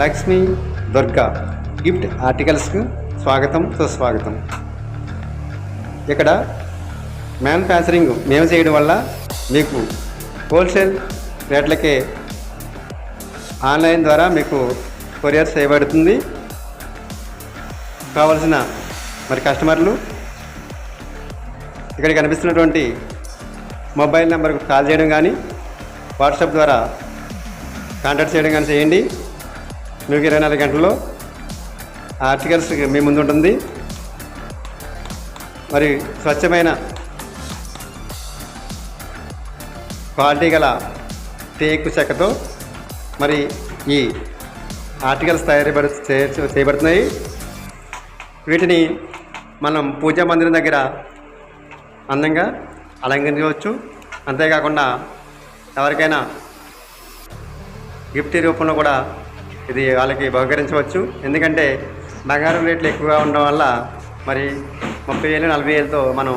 Lakshmi Durga gift ఆర్టికల్స్కు స్వాగతం సుస్వాగతం. ఇక్కడ మ్యానుఫ్యాక్చరింగ్ మేము చేయడం వల్ల మీకు హోల్సేల్ రేట్లకే ఆన్లైన్ ద్వారా మీకు కొరియర్ చేయబడుతుంది. కావలసిన మరి కస్టమర్లు ఇక్కడ కనిపిస్తున్నటువంటి మొబైల్ నెంబర్కు కాల్ చేయడం కానీ వాట్సాప్ ద్వారా కాంటాక్ట్ చేయడం కానీ చేయండి. మీకు ఇరవై నాలుగు గంటల్లో ఆర్టికల్స్ మీ ముందు ఉంటుంది. మరి స్వచ్ఛమైన క్వాలిటీ గల టేకు చెక్కతో మరి ఈ ఆర్టికల్స్ తయారీబడి చేయబడుతున్నాయి. వీటిని మనం పూజా మందిరం దగ్గర అందంగా అలంకరించవచ్చు. అంతేకాకుండా ఎవరికైనా గిఫ్ట్ రూపంలో కూడా ఇది వాళ్ళకి బహుకరించవచ్చు. ఎందుకంటే బంగారం రేట్లు ఎక్కువగా ఉండడం వల్ల మరి ముప్పై వేలు నలభై వేలతో మనం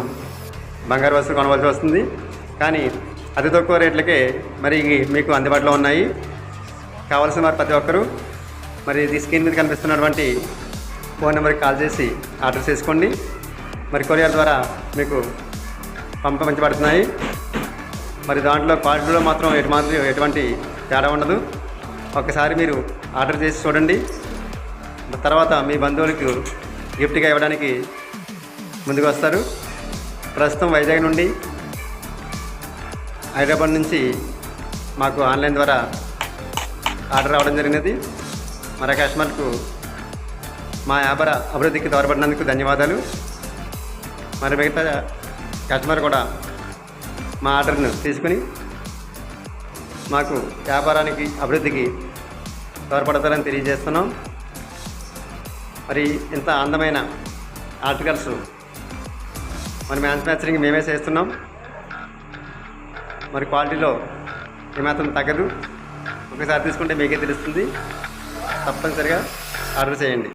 బంగారు వస్తువులు కొనవలసి వస్తుంది. కానీ అతి తక్కువ రేట్లకే మరి మీకు అందుబాటులో ఉన్నాయి. కావాల్సిన వారు ప్రతి ఒక్కరూ మరి ఇది స్క్రీన్ మీద కనిపిస్తున్నటువంటి ఫోన్ నెంబర్కి కాల్ చేసి ఆర్డర్ చేసుకోండి మరి కొరియర్ ద్వారా మీకు పంపించబడుతున్నాయి మరి దాంట్లో క్వాలిటీలో మాత్రం ఎటు మాత్రం ఎటువంటి తేడా ఉండదు. ఒకసారి మీరు ఆర్డర్ చేసి చూడండి. తర్వాత మీ బంధువులకు గిఫ్ట్గా ఇవ్వడానికి ముందుకు వస్తారు. ప్రస్తుతం వైజాగ్ నుండి హైదరాబాద్ నుంచి మాకు ఆన్లైన్ ద్వారా ఆర్డర్ రావడం జరిగినది. మరి కస్టమర్కు మా వ్యాపార అభివృద్ధికి దోరపడినందుకు ధన్యవాదాలు. మరి మిగతా కస్టమర్ కూడా మా ఆర్డర్ను తీసుకుని మాకు వ్యాపారానికి అభివృద్ధికి తోడ్పడతారని తెలియజేస్తున్నాం. మరి ఇంత అందమైన ఆర్టికల్స్ మరి మ్యానుఫ్యాక్చరింగ్ మేమే చేస్తున్నాం. మరి క్వాలిటీలో ఏమాత్రం తగ్గదు. ఒకసారి తీసుకుంటే మీకే తెలుస్తుంది. తప్పనిసరిగా ఆర్డర్ చేయండి.